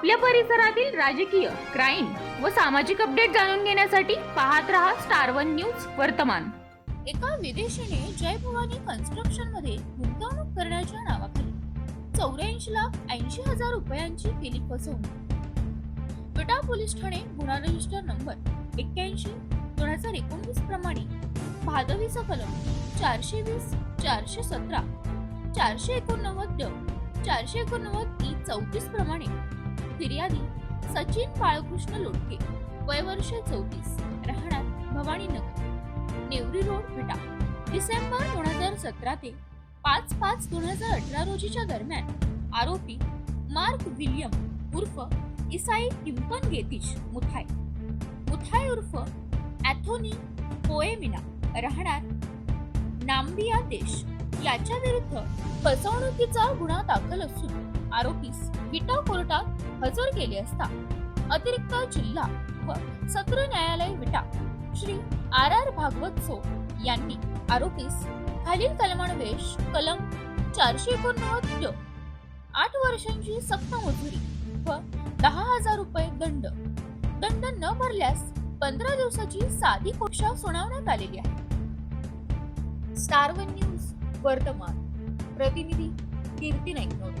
आपल्या परिसरातील राजकीय क्राईम व सामाजिक अपडेट जाणून घेण्यासाठी पाहत रहा स्टार वन न्यूज वर्तमान. एका विदेशीने जयभवानी कन्स्ट्रक्शनमध्ये गुंतवणूक करण्याच्या नावाखाली चौऱ्याऐंशी लाख ऐंशी हजार रुपयांची केली फसवणूक विटा पोलीस ठाणे गुन्हा रजिस्टर नंबर एक्क्याऐंशी दोन हजार एकोणवीस प्रमाणे भादवीचा कलम चारशे वीस चारशे सतरा चारशे एकोणनव्वद चारशे एकोणनव्वद ई चौतीस प्रमाणे फिर्यादी सचिन बाळकृष्ण लोटके वय वर्ष चौतीस राहणार भवानीनगर नेवरी रोड विटा. डिसेंबर दोन हजार सतरा ते पाच पाच दोन हजार अठरा रोजीच्या दरम्यान आरोपी मार्क विलियम उर्फ इसाई टिम्पन गेतिश मुथाय. मुथाय उर्फ ॲथोनी पोएमिना राहणार नाम्बिया देश. याच्या विरुद्ध फसवणुकीचा गुन्हा दाखल असून आरोपीस विटा कोर्टात हजर केले असता. अतिरिक्त जिल्हा व सत्र न्यायालय विटा श्री आर आर भागवत सो यांनी आरोपीस खालील कलमान्वेष कलम चारशे एकोणनव्वद आठ वर्षांची सक्त मजुरी व दहा हजार रुपये दंड. दंड न भरल्यास पंधरा दिवसाची साधी शिक्षा सुनावण्यात आलेली आहे. स्टार वन न्यूज वर्तमान. प्रतिनिधी कीर्ती नाईकनोडे